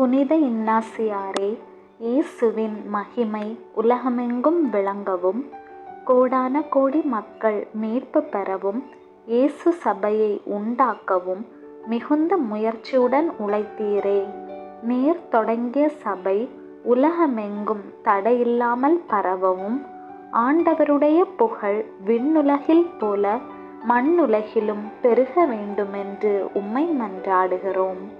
புனித இன்னாசியாரே இயேசுவின் மகிமை உலகமெங்கும் விளங்கவும் கோடான கோடி மக்கள் மீட்பு பெறவும் இயேசு சபையை உண்டாக்கவும் மிகுந்த முயற்சியுடன் உழைத்தீரே. நீர் தொடங்கிய சபை உலகமெங்கும் தடையில்லாமல் பரவவும் ஆண்டவருடைய புகழ் விண்ணுலகில் போல மண்ணுலகிலும் பெருக வேண்டுமென்று உம்மை மன்றாடுகிறோம்.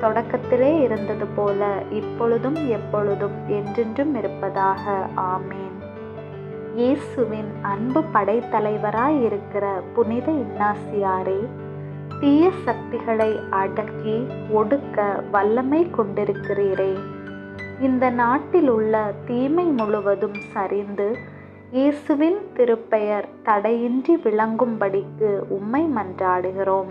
தொடக்கத்திலே இருந்தது போல இப்பொழுதும் எப்பொழுதும் என்றென்றும் இருப்பதாக. ஆமேன். இயேசுவின் அன்பு படைத்தலைவராய் இருக்கிற புனித இன்னாசியாரே தீய சக்திகளை அடக்கி ஒடுக்க வல்லமை கொண்டிருக்கிறீரே. இந்த நாட்டில் உள்ள தீமை முழுவதும் சரிந்து இயேசுவின் திருப்பெயர் தடையின்றி விளங்கும்படிக்கு உம்மை மன்றாடுகிறோம்.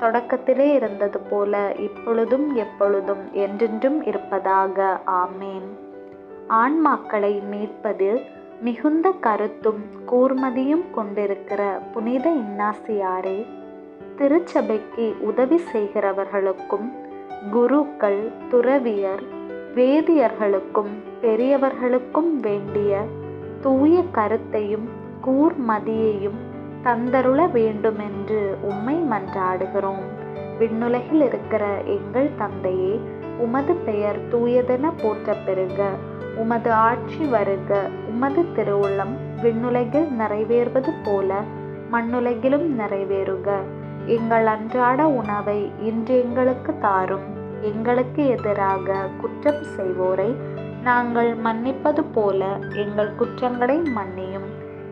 தொடக்கத்திலே இருந்தது போல இப்பொழுதும் எப்பொழுதும் என்றென்றும் இருப்பதாக. ஆமேன். ஆன்மாக்களை மீட்பதில் மிகுந்த கருத்தும் கூர்மதியும் கொண்டிருக்கிற புனித இன்னாசியாரே திருச்சபைக்கு உதவி செய்கிறவர்களுக்கும் குருக்கள் துறவியர் வேதியர்களுக்கும் பெரியவர்களுக்கும் வேண்டிய தூய கருத்தையும் கூர்மதியையும் தந்தருள வேண்டுமென்று உம்மை மன்றாடுகிறோம். விண்ணுலகில் இருக்கிற எங்கள் தந்தையே உமது பெயர் தூயதென போற்ற பெறுக. உமது ஆட்சி வருக. உமது திருவுள்ளம் விண்ணுலகில் நிறைவேறுவது போல மண்ணுலகிலும் நிறைவேறுக. எங்கள் அன்றாட உணவை இன்று எங்களுக்கு தாரும். எங்களுக்கு எதிராக குற்றம் செய்வோரை நாங்கள் மன்னிப்பது போல எங்கள் குற்றங்களை மன்னியும்.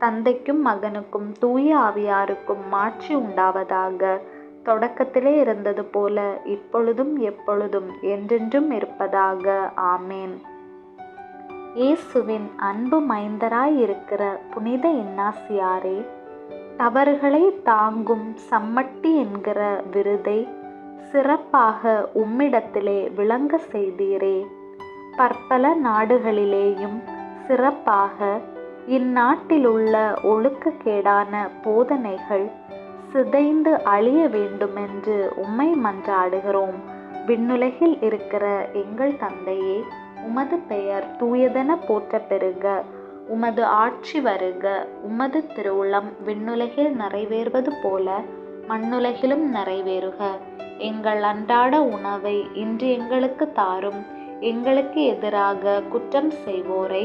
தந்தைக்கும் மகனுக்கும் தூய ஆவியாருக்கும் மாட்சி உண்டாவதாக. தொடக்கத்திலே இருந்தது போல இப்பொழுதும் எப்பொழுதும் என்றென்றும் இருப்பதாக. ஆமேன். இயேசுவின் அன்பு மைந்தராய் இருக்கிற புனித இன்னாசியாரே தவறுகளை தாங்கும் சம்மட்டி என்கிற விருதை சிறப்பாக உம்மிடத்திலே விளங்க செய்தீரே. பற்பல நாடுகளிலேயும் சிறப்பாக இந்நாட்டிலுள்ள ஒழுக்கக்கேடான போதனைகள் சிதைந்து அழிய வேண்டுமென்று உம்மை மன்றாடுகிறோம். விண்ணுலகில் இருக்கிற எங்கள் தந்தையே உமது பெயர் தூயதென போற்ற பெருக உமது ஆட்சி வருக. உமது திருவுளம் விண்ணுலகில் நிறைவேறுவது போல மண்ணுலகிலும் நிறைவேறுக. எங்கள் அன்றாட உணவை இன்று எங்களுக்கு தாரும். எங்களுக்கு எதிராக குற்றம் செய்வோரை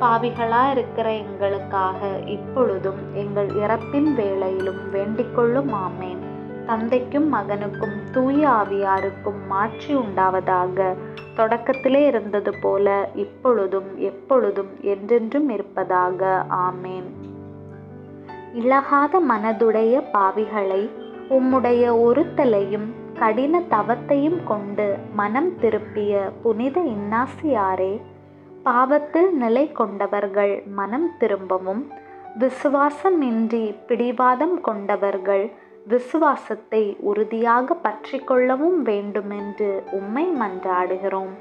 பாவிகளாயிருக்கிற எங்களுக்காக இப்பொழுதும் எங்கள் இறப்பின் வேளையிலும் வேண்டிக்கொள்ளும் ஆமேன். தந்தைக்கும் மகனுக்கும் தூய ஆவியாருக்கும் மாற்றி உண்டாவதாக தொடக்கத்திலே இருந்தது போல இப்பொழுதும் எப்பொழுதும் என்றென்றும் இருப்பதாக ஆமேன். இழகாத மனதுடைய பாவிகளை உம்முடைய ஒருத்தலையும் கடின தவத்தையும் கொண்டு மனம் திருப்பிய புனித இன்னாசியாரே பாவத்தில் நிலை கொண்டவர்கள் மனம் திரும்பவும் விசுவாசமின்றி பிடிவாதம் கொண்டவர்கள் விசுவாசத்தை உறுதியாக பற்றி கொள்ளவும் வேண்டுமென்று உம்மை மன்றாடுகிறோம்.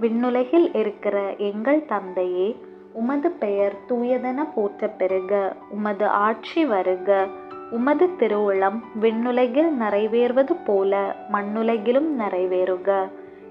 விண்ணுலகில் இருக்கிற எங்கள் தந்தையே உமது பெயர் தூயதென போற்ற பெருக உமது ஆட்சி வருக. உமது திருவுளம் விண்ணுலகில் நிறைவேறுவது போல மண்ணுலகிலும் நிறைவேறுக.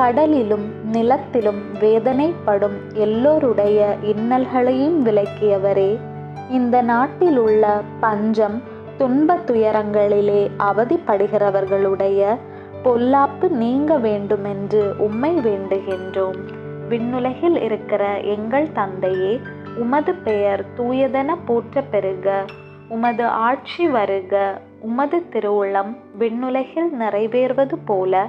கடலிலும் நிலத்திலும் வேதனைப்படும் எல்லோருடைய இன்னல்களையும் விளக்கியவரே இந்த நாட்டில் உள்ள பஞ்சம் துன்ப துயரங்களிலே அவதிப்படுகிறவர்களுடைய பொல்லாப்பு நீங்க வேண்டுமென்று உம்மை வேண்டுகின்றோம். விண்ணுலகில் இருக்கிற எங்கள் தந்தையே உமது பெயர் தூயதென போற்ற பெருக உமது ஆட்சி வருக. உமது திருவுளம் விண்ணுலகில் நிறைவேறுவது போல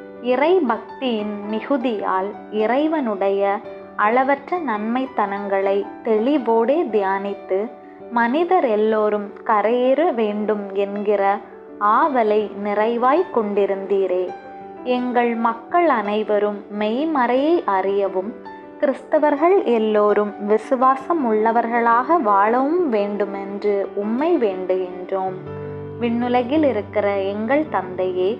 இறை பக்தியின் மிகுதியால் இறைவனுடைய அளவற்ற நன்மைத்தனங்களை தெளிவோடே தியானித்து மனிதர் எல்லோரும் கரையேற வேண்டும் என்கிற ஆவலை நிறைவாய் கொண்டிருந்தீரே. எங்கள் மக்கள் அனைவரும் மெய்மறையை அறியவும் கிறிஸ்தவர்கள் எல்லோரும் விசுவாசம் உள்ளவர்களாக வாழவும் வேண்டுமென்று உம்மை வேண்டுகின்றோம். விண்ணுலகில் இருக்கிற எங்கள் தந்தையே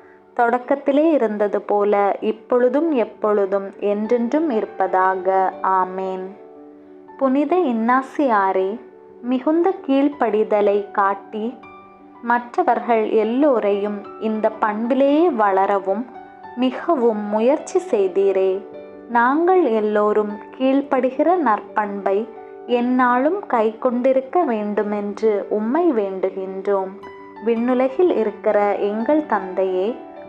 தொடக்கத்திலே இருந்தது போல இப்பொழுதும் எப்பொழுதும் என்றென்றும் இருப்பதாக. ஆமேன். புனித இன்னாசியாரே மிகுந்த கீழ்ப்படிதலை காட்டி மற்றவர்கள் எல்லோரையும் இந்த பண்பிலேயே வளரவும் மிகவும் முயற்சி செய்தீரே. நாங்கள் எல்லோரும் கீழ்ப்படுகிற நற்பண்பை என்னாலும் கை கொண்டிருக்க வேண்டுமென்று உம்மை வேண்டுகின்றோம். விண்ணுலகில் இருக்கிற எங்கள் தந்தையே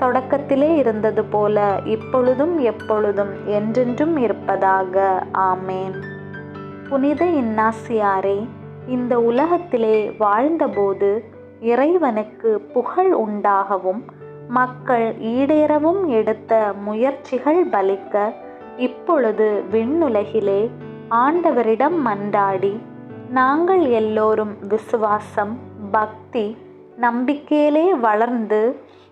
தொடக்கத்திலே இருந்தது போல இப்பொழுதும் எப்பொழுதும் என்றென்றும் இருப்பதாக. ஆமேன். புனித இன்னாசியாரே இந்த உலகத்திலே வாழ்ந்தபோது இறைவனுக்கு புகழ் உண்டாகவும் மக்கள் ஈடேறவும் எடுத்த முயற்சிகள் பலிக்க இப்பொழுது விண்ணுலகிலே ஆண்டவரிடம் மன்றாடி நாங்கள் எல்லோரும் விசுவாசம் பக்தி நம்பிக்கையிலே வளர்ந்து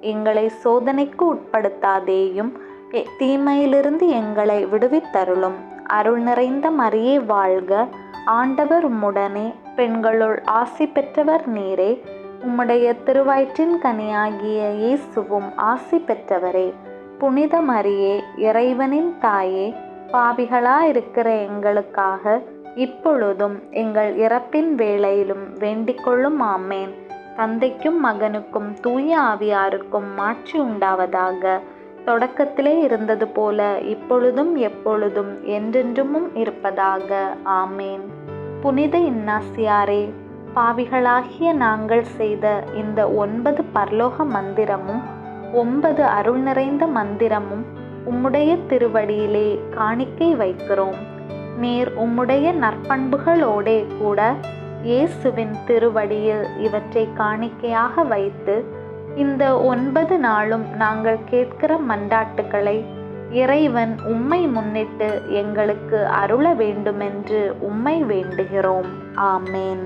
எங்களை சோதனைக்கு உட்படுத்தாதேயும் தீமையிலிருந்து எங்களை விடுவித்தருளும். அருள் நிறைந்த மரியே வாழ்க. ஆண்டவர் உம்முடனே பெண்களுள் ஆசி பெற்றவர் நீரே. உம்முடைய திருவயிற்றின் கனியாகிய இயேசுவும் ஆசி பெற்றவரே. புனித மரியே இறைவனின் தாயே பாவிகளாயிருக்கிற எங்களுக்காக இப்பொழுதும் எங்கள் இறப்பின் வேளையிலும் வேண்டிக்கொள்ளும். ஆமேன். தந்தைக்கும் மகனுக்கும் தூய ஆவியாருக்கும் மாட்சி உண்டாவதாக. தொடக்கத்திலே இருந்தது போல இப்பொழுதும் எப்பொழுதும் என்றென்றும் இருப்பதாக. ஆமேன். புனித இன்னாசியாரே பாவிகளாகிய நாங்கள் செய்த இந்த ஒன்பது பரலோக மந்திரமும் ஒன்பது அருள் நிறைந்த மந்திரமும் உம்முடைய திருவடியிலே காணிக்கை வைக்கிறோம். நீர் உம்முடைய நற்பண்புகளோடே கூட இயேசுவின் திருவடியில் இவற்றை காணிக்கையாக வைத்து இந்த ஒன்பது நாளும் நாங்கள் கேட்கிற மண்டாட்டுகளை இறைவன் உம்மை முன்னிட்டு எங்களுக்கு அருள வேண்டுமென்று உம்மை வேண்டுகிறோம். ஆமேன்.